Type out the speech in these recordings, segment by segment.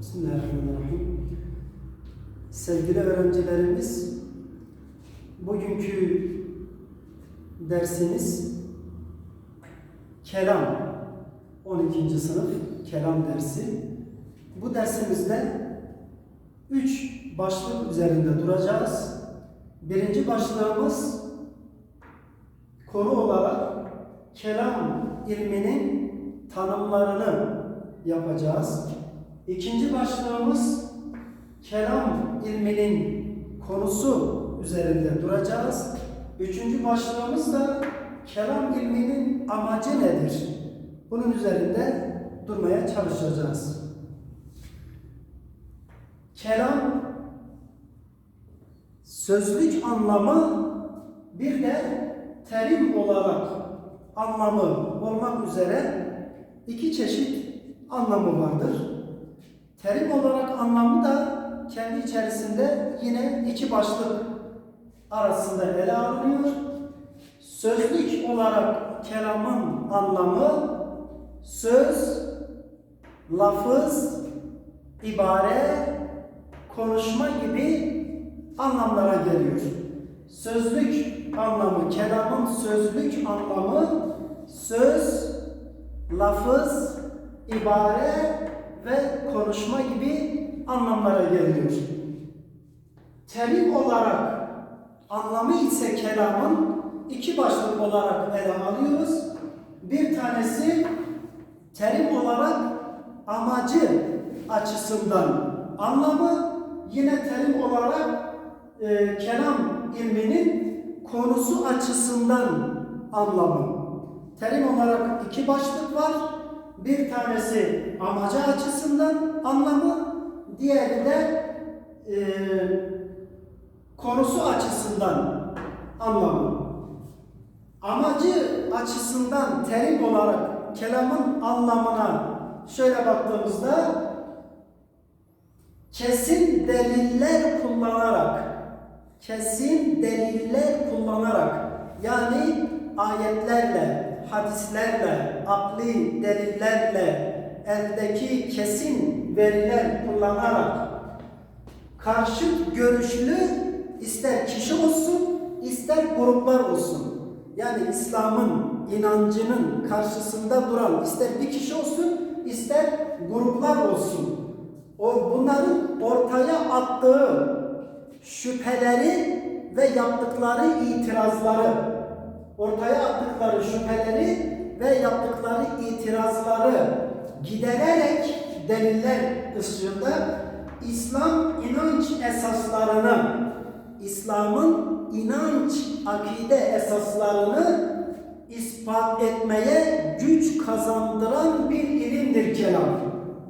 Bismillahirrahmanirrahim. Sevgili öğrencilerimiz, bugünkü dersimiz kelam. 12. sınıf kelam dersi. Bu dersimizde üç başlık üzerinde duracağız. Birinci başlığımız konu olarak kelam ilminin tanımlarını yapacağız. İkinci başlığımız kelam ilminin konusu üzerinde duracağız. Üçüncü başlığımız da kelam ilminin amacı nedir? Bunun üzerinde durmaya çalışacağız. Kelam sözlük anlamı bir de terim olarak anlamı olmak üzere iki çeşit anlamı vardır. Terim olarak anlamı da kendi içerisinde yine iki başlık arasında ele alınıyor. Sözlük olarak kelamın anlamı söz, lafız, ibare, konuşma gibi anlamlara geliyor. Sözlük anlamı, kelamın sözlük anlamı söz, lafız, ibare ve konuşma gibi anlamlara geliyor. Terim olarak anlamı ise kelamın iki başlık olarak ele alıyoruz. Bir tanesi terim olarak amacı açısından anlamı, yine terim olarak e, kelam ilminin konusu açısından anlamı. Terim olarak iki başlık var. Bir tanesi amacı açısından anlamı, diğeri de e, konusu açısından anlamı. Amacı açısından terim olarak kelamın anlamına şöyle baktığımızda kesin deliller kullanarak kesin deliller kullanarak yani ayetlerle, hadislerle, akli delillerle eldeki kesin veriler kullanarak karşıt görüşlü ister kişi olsun ister gruplar olsun yani İslam'ın inancının karşısında duran ister bir kişi olsun ister gruplar olsun o bunların ortaya attığı şüpheleri ve yaptıkları itirazları ortaya attıkları şüpheleri ve yaptıkları itirazları gidererek deliller ışığında İslam inanç esaslarını İslam'ın inanç akide esaslarını ispat etmeye güç kazandıran bir ilimdir kelam.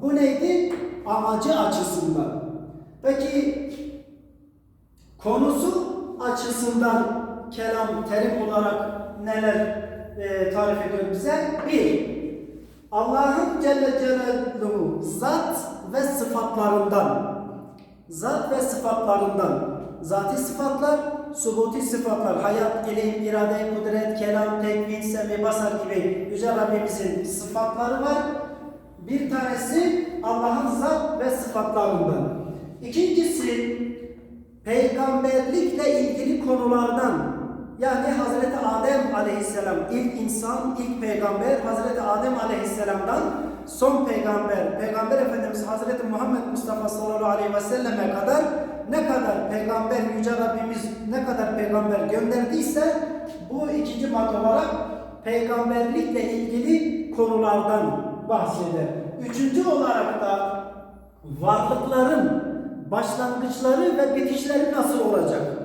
Bu neydi? Amacı açısından. Peki konusu açısından kelam terim olarak neler e, tarif ediyor bize? Bir, Allah'ın Celle Celaluhu zat ve sıfatlarından zat ve sıfatlarından zati sıfatlar, subuti sıfatlar, hayat, ilim, irade, kudret, kelam, tekvin, semi, basar gibi Yüce Rabbimizin sıfatları var. Bir tanesi Allah'ın zat ve sıfatlarından. İkincisi peygamberlikle ilgili konulardan yani Hazreti Adem aleyhisselam ilk insan, ilk peygamber Hazreti Adem aleyhisselamdan son peygamber, peygamber efendimiz Hazreti Muhammed Mustafa sallallahu aleyhi ve selleme kadar ne kadar peygamber Yüce Rabbimiz ne kadar peygamber gönderdiyse bu ikinci madde olarak peygamberlikle ilgili konulardan bahseder. Üçüncü olarak da varlıkların başlangıçları ve bitişleri nasıl olacak?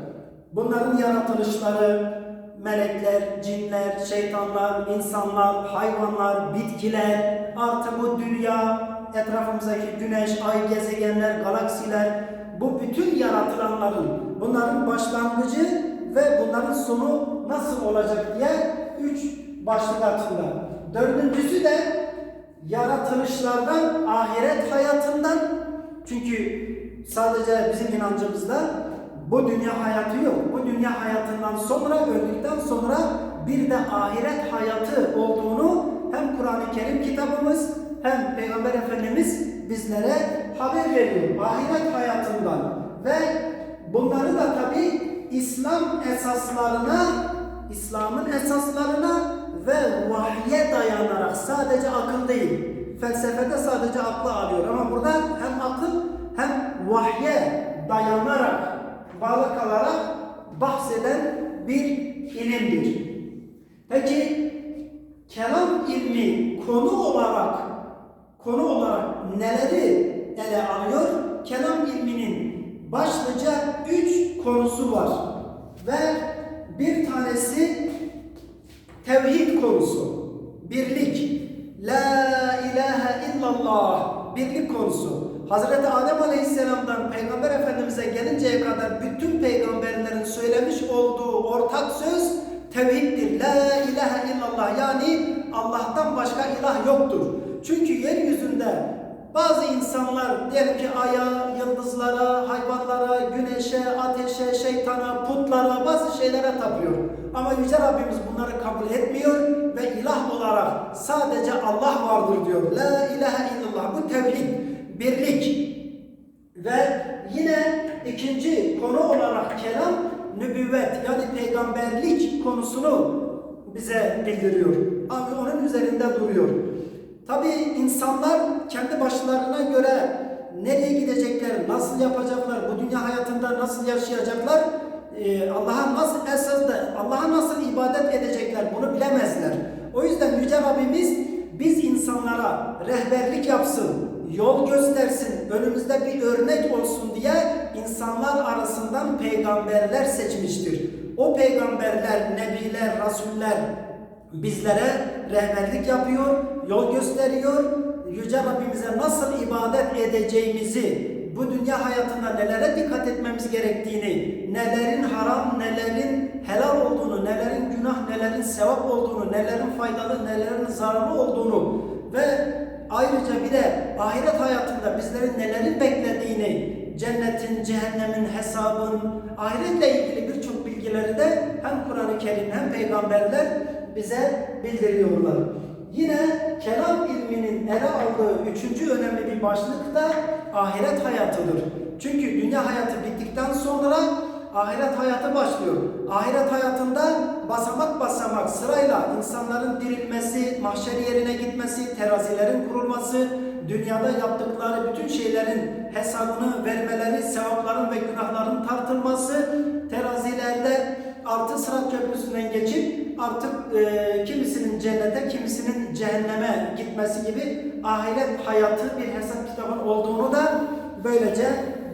Bunların yaratılışları, melekler, cinler, şeytanlar, insanlar, hayvanlar, bitkiler, artı bu dünya, etrafımızdaki güneş, ay, gezegenler, galaksiler, bu bütün yaratılanların, bunların başlangıcı ve bunların sonu nasıl olacak diye üç başlık altında. Dördüncüsü de yaratılışlardan, ahiret hayatından, çünkü sadece bizim inancımızda bu dünya hayatı yok. Bu dünya hayatından sonra, öldükten sonra bir de ahiret hayatı olduğunu hem Kur'an-ı Kerim kitabımız hem Peygamber Efendimiz bizlere haber veriyor ahiret hayatından ve bunları da tabi İslam esaslarına, İslam'ın esaslarına ve vahye dayanarak sadece akıl değil. Felsefede sadece aklı alıyor ama burada hem akıl hem vahye dayanarak bağlı kalarak bahseden bir ilimdir. Peki kelam ilmi konu olarak konu olarak neleri ele alıyor? Kelam ilminin başlıca üç konusu var ve bir tanesi tevhid konusu, birlik, la ilahe illallah, birlik konusu. Hazreti Adem Aleyhisselam'dan Peygamber Efendimiz'e gelinceye kadar bütün peygamberlerin söylemiş olduğu ortak söz tevhiddir. La ilahe illallah yani Allah'tan başka ilah yoktur. Çünkü yeryüzünde bazı insanlar diyelim ki aya, yıldızlara, hayvanlara, güneşe, ateşe, şeytana, putlara, bazı şeylere tapıyor. Ama Yüce Rabbimiz bunları kabul etmiyor ve ilah olarak sadece Allah vardır diyor. La ilahe illallah. Bu tevhid, birlik. Ve yine ikinci konu olarak kelam nübüvvet yani peygamberlik konusunu bize bildiriyor. Abi onun üzerinde duruyor. Tabi insanlar kendi başlarına göre nereye gidecekler, nasıl yapacaklar, bu dünya hayatında nasıl yaşayacaklar, e, Allah'a nasıl esasda, Allah'a nasıl ibadet edecekler bunu bilemezler. O yüzden Yüce Rabbimiz biz insanlara rehberlik yapsın, yol göstersin, önümüzde bir örnek olsun diye insanlar arasından peygamberler seçmiştir. O peygamberler, nebiler, rasuller bizlere rehberlik yapıyor, yol gösteriyor. Yüce Rabbimize nasıl ibadet edeceğimizi, bu dünya hayatında nelere dikkat etmemiz gerektiğini, nelerin haram, nelerin helal olduğunu, nelerin günah, nelerin sevap olduğunu, nelerin faydalı, nelerin zararlı olduğunu ve ayrıca bir de ahiret hayatında bizlerin nelerin beklediğini, cennetin, cehennemin, hesabın, ahiretle ilgili birçok bilgileri de hem Kur'an-ı Kerim hem peygamberler bize bildiriyorlar. Yine kelam ilminin ele aldığı üçüncü önemli bir başlık da ahiret hayatıdır. Çünkü dünya hayatı bittikten sonra ahiret hayatı başlıyor. Ahiret hayatında basamak basamak sırayla insanların dirilmesi, mahşer yerine gitmesi, terazilerin kurulması, dünyada yaptıkları bütün şeylerin hesabını vermeleri, sevapların ve günahların tartılması, terazilerde altı sırat köprüsünden geçip artık e, kimisinin cennete, kimisinin cehenneme gitmesi gibi ahiret hayatı bir hesap kitabının olduğunu da böylece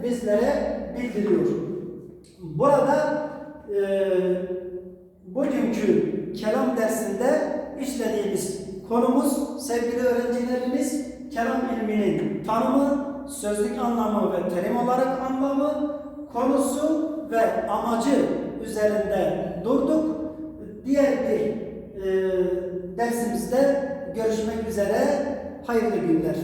bizlere bildiriyor. Burada e, bugünkü kelam dersinde işlediğimiz konumuz sevgili öğrencilerimiz kelam ilminin tanımı, sözlük anlamı ve terim olarak anlamı, konusu ve amacı üzerinde durduk. Diğer bir e, dersimizde görüşmek üzere. Hayırlı günler.